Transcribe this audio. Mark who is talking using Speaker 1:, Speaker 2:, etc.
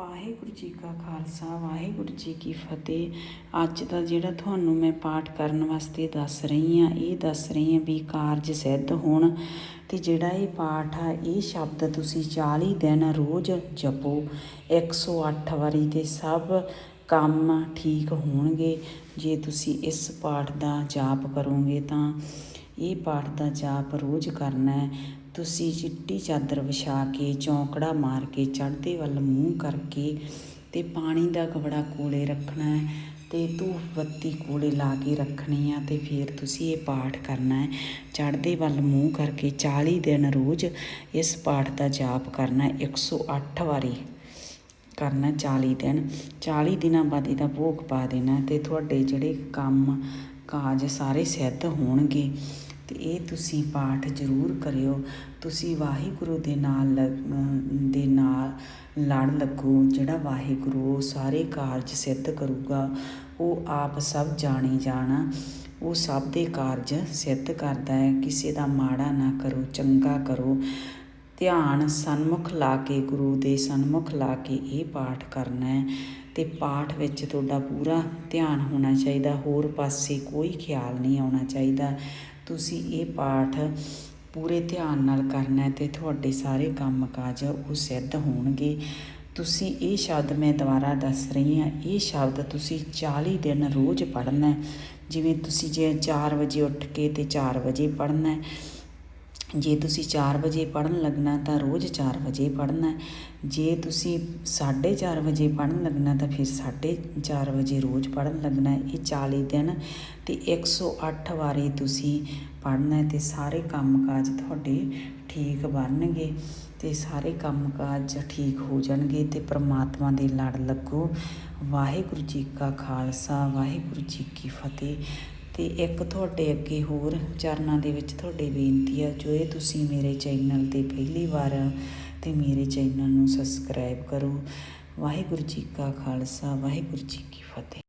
Speaker 1: ਵਾਹਿਗੁਰੂ ਜੀ ਕਾ ਖਾਲਸਾ, ਵਾਹਿਗੁਰੂ ਜੀ ਕੀ ਫਤਿਹ। ਅੱਜ ਦਾ ਜਿਹੜਾ ਤੁਹਾਨੂੰ ਮੈਂ ਪਾਠ ਕਰਨ ਵਾਸਤੇ ਦੱਸ ਰਹੀ ਹਾਂ, ਇਹ ਦੱਸ ਰਹੀ ਹਾਂ ਵੀ ਕਾਰਜ ਸਿੱਧ ਹੋਣ ਤੇ ਜਿਹੜਾ ਇਹ ਪਾਠ ਆ, ਇਹ ਸ਼ਬਦ ਤੁਸੀਂ 40 ਦਿਨ ਰੋਜ਼ ਜਪੋ। 108 ਵਾਰੀ ਤੇ ਸਭ ਕੰਮ ਠੀਕ ਹੋਣਗੇ। ਜੇ ਤੁਸੀਂ ਇਸ ਪਾਠ ਦਾ ਜਾਪ ਕਰੋਗੇ ਤਾਂ ਇਹ ਪਾਠ ਦਾ ਜਾਪ ਰੋਜ਼ ਕਰਨਾ ਹੈ। ਤੁਸੀਂ ਚਿੱਟੀ ਚਾਦਰ ਵਿਛਾ ਕੇ, ਚੌਂਕੜਾ ਮਾਰ ਕੇ, ਚੜ੍ਹਦੇ ਵੱਲ ਮੂੰਹ ਕਰਕੇ ਤੇ ਪਾਣੀ ਦਾ ਕਵੜਾ ਕੋਲੇ ਰੱਖਣਾ ਹੈ ਤੇ ਧੂਫ ਬੱਤੀ ਕੋਲੇ ਲਾ ਕੇ ਰੱਖਣੀ ਆ ਤੇ ਫਿਰ ਤੁਸੀਂ ਇਹ ਪਾਠ ਕਰਨਾ ਹੈ। ਚੜ੍ਹਦੇ ਵੱਲ ਮੂੰਹ ਕਰਕੇ 40 ਦਿਨ ਰੋਜ਼ ਇਸ ਪਾਠ ਦਾ ਜਾਪ ਕਰਨਾ ਹੈ। 108 ਵਾਰੀ ਕਰਨਾ 40 ਦਿਨ। 40 ਦਿਨਾਂ ਬਾਅਦ ਇਹਦਾ ਭੋਗ ਪਾ ਦੇਣਾ ਤੇ ਤੁਹਾਡੇ ਜਿਹੜੇ ਕੰਮ ਕਾਜ ਸਾਰੇ ਸਿੱਧ ਹੋਣਗੇ। ਤੇ ਇਹ ਤੁਸੀਂ ਪਾਠ ਜ਼ਰੂਰ ਕਰਿਓ। ਤੁਸੀਂ ਵਾਹਿਗੁਰੂ ਦੇ ਨਾਲ ਲ- ਦੇ ਨਾਲ ਲੜ ਲੱਗੋ। ਜਿਹੜਾ ਵਾਹਿਗੁਰੂ, ਉਹ ਸਾਰੇ ਕਾਰਜ ਸਿੱਧ ਕਰੂਗਾ। ਉਹ ਆਪ ਸਭ ਜਾਣੀ ਜਾਣਾ। ਉਹ ਸਭ ਦੇ ਕਾਰਜ ਸਿੱਧ ਕਰਦਾ ਹੈ। ਕਿਸੇ ਦਾ ਮਾੜਾ ਨਾ ਕਰੋ, ਚੰਗਾ ਕਰੋ। ਧਿਆਨ ਸਨਮੁਖ ਲਾ ਕੇ, ਗੁਰੂ ਦੇ ਸਨਮੁਖ ਲਾ ਕੇ ਇਹ ਪਾਠ ਕਰਨਾ ਹੈ। ਤੇ ਪਾਠ ਵਿੱਚ ਤੁਹਾਡਾ ਪੂਰਾ ਧਿਆਨ ਹੋਣਾ ਚਾਹੀਦਾ। ਹੋਰ ਪਾਸੇ ਕੋਈ ਖਿਆਲ ਨਹੀਂ ਆਉਣਾ ਚਾਹੀਦਾ। ਤੁਸੀਂ ਇਹ ਪਾਠ ਪੂਰੇ ਧਿਆਨ ਨਾਲ ਕਰਨਾ ਹੈ ਤੇ ਤੁਹਾਡੇ ਸਾਰੇ ਕੰਮ ਕਾਜ ਉਹ ਸਿੱਧ ਹੋਣਗੇ। ਤੁਸੀਂ ਇਹ ਸ਼ਬਦ ਮੈਂ ਦੁਬਾਰਾ ਦੱਸ ਰਹੀ ਹਾਂ, ਇਹ ਸ਼ਬਦ ਤੁਸੀਂ 40 ਦਿਨ ਰੋਜ਼ ਪੜ੍ਹਨਾ ਜਿਵੇਂ ਤੁਸੀਂ ਜੇ 4 ਵਜੇ ਉੱਠ ਕੇ ਤੇ 4 ਵਜੇ ਪੜ੍ਹਨਾ ਜੇ ਤੁਸੀਂ 4 ਵਜੇ ਪੜਨ ਲੱਗਣਾ ਤਾਂ ਰੋਜ਼ 4 ਵਜੇ ਪੜਨਾ ਜੇ ਤੁਸੀਂ 4:30 ਵਜੇ ਪੜਨ ਲੱਗਣਾ ਤਾਂ ਫਿਰ 4:30 ਵਜੇ ਰੋਜ਼ ਪੜਨ ਲੱਗਣਾ ਇਹ 40 ਦਿਨ ਤੇ 108 ਵਾਰੀ ਤੁਸੀਂ ਪੜਨਾ ਹੈ ਤੇ ਸਾਰੇ ਕੰਮਕਾਜ ਤੁਹਾਡੇ ਠੀਕ ਬਣਨਗੇ ਤੇ ਸਾਰੇ ਕੰਮਕਾਜ ਠੀਕ ਹੋ ਜਾਣਗੇ ਤੇ ਪ੍ਰਮਾਤਮਾ ਦੇ ਲੜ ਲੱਗੋ। ਵਾਹਿਗੁਰੂ ਜੀ ਕਾ ਖਾਲਸਾ, ਵਾਹਿਗੁਰੂ ਜੀ ਕੀ ਫਤਿਹ। ਤੇ ਇੱਕ ਤੁਹਾਡੇ ਅੱਗੇ ਹੋਰ ਚਰਨਾਂ ਦੇ ਵਿੱਚ ਤੁਹਾਡੇ ਬੇਨਤੀ ਆ, ਜੋ ਇਹ ਤੁਸੀਂ ਮੇਰੇ ਚੈਨਲ ਤੇ ਪਹਿਲੀ ਵਾਰ ਤੇ ਮੇਰੇ ਚੈਨਲ ਨੂੰ ਸਬਸਕ੍ਰਾਈਬ ਕਰੋ। ਵਾਹਿਗੁਰੂ ਜੀ ਕਾ ਖਾਲਸਾ, ਵਾਹਿਗੁਰੂ ਜੀ ਕੀ ਫਤਿਹ।